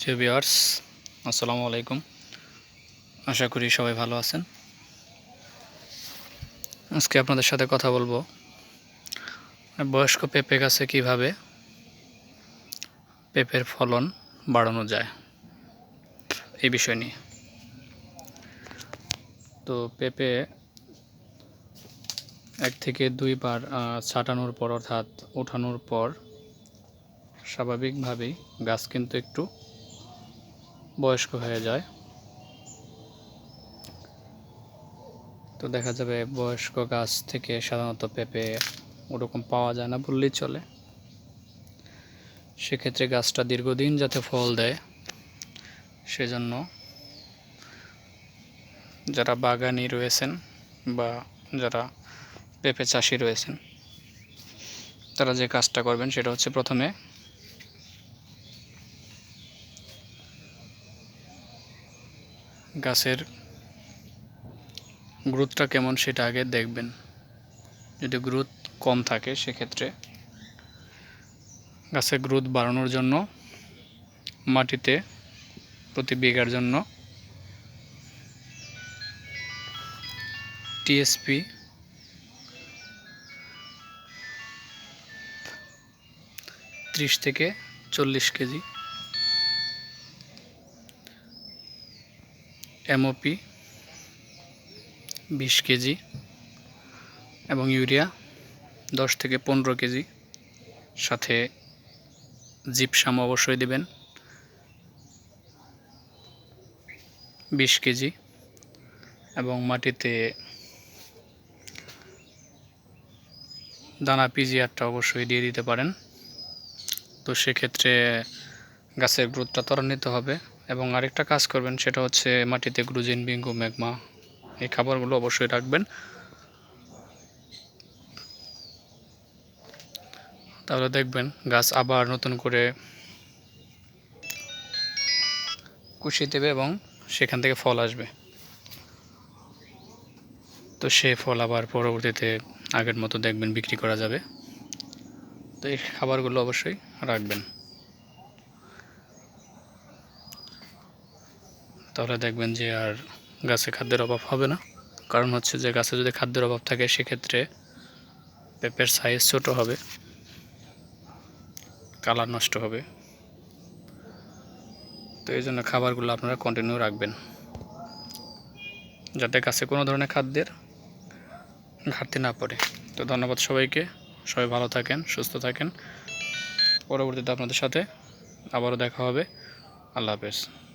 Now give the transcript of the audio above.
প্রিয় ভিউয়ার্স, আসসালামু আলাইকুম। আশা করি সবাই ভালো আছেন। আজকে আপনাদের সাথে কথা বলব, বয়স্ক পেঁপে গাছে কীভাবে পেঁপের ফলন বাড়ানো যায়, এই বিষয় নিয়ে। তো পেঁপে এক থেকে দুইবার ছাটানোর পর অর্থাৎ ওঠানোর পর স্বাভাবিকভাবেই গাছ কিন্তু একটু বয়স্ক হয়ে যায়। তো দেখা যাবে বয়স্ক গাছ থেকে সাধারণত পেঁপে ওরকম পাওয়া যায় না, বললেই চলে। সেক্ষেত্রে গাছটা দীর্ঘদিন যাতে ফল দেয়, সেজন্য যারা বাগানি রয়েছেন বা যারা পেঁপে চাষি রয়েছেন, তারা যে কাজটা করবেন সেটা হচ্ছে প্রথমে গাছের গ্রোথটা কেমন সেটা আগে দেখবেন। যদি গ্রোথ কম থাকে সেক্ষেত্রে গাছের গ্রোথ বাড়ানোর জন্য মাটিতে প্রতি বিঘার জন্য টিএসপি ত্রিশ থেকে চল্লিশ কেজি এমওপি বিশ কেজি এবং ইউরিয়া দশ থেকে পনেরো কেজি। সাথে জিপসাম অবশ্যই দেবেন। বিশ কেজি এবং মাটিতে দানা পিজিআরটা অবশ্যই দিয়ে দিতে পারেন। তো সেক্ষেত্রে গাছের গ্রোথটা ত্বরান্বিত হবে। এবং আরেকটা কাজ করবেন, সেটা হচ্ছে মাটিতে গ্লুজিন বিঙ্গু, ম্যাগমা, এই খাবারগুলো অবশ্যই রাখবেন। তাহলে দেখবেন গাছ আবার নতুন করে কুশি দেবে এবং সেখান থেকে ফল আসবে। তো সে ফল আবার পরবর্তীতে আগের মতো দেখবেন বিক্রি করা যাবে। তো এই খাবারগুলো অবশ্যই রাখবেন। তাহলে দেখবেন যে আর গাছে খাদ্যের অভাব হবে না। কারণ হচ্ছে যে গাছে যদি খাদ্যের অভাব থাকে, সেক্ষেত্রে পেঁপের সাইজ ছোট হবে, কালার নষ্ট হবে। তো এই জন্য খাবারগুলো আপনারা কন্টিনিউ রাখবেন। যাতে গাছে কোনো ধরনের খাদ্যের ঘাটতি না পড়ে। তো ধন্যবাদ সবাইকে। সবাই ভালো থাকেন, সুস্থ থাকেন। পরবর্তীতে আপনাদের সাথে আবারও দেখা হবে। আল্লাহ হাফেজ।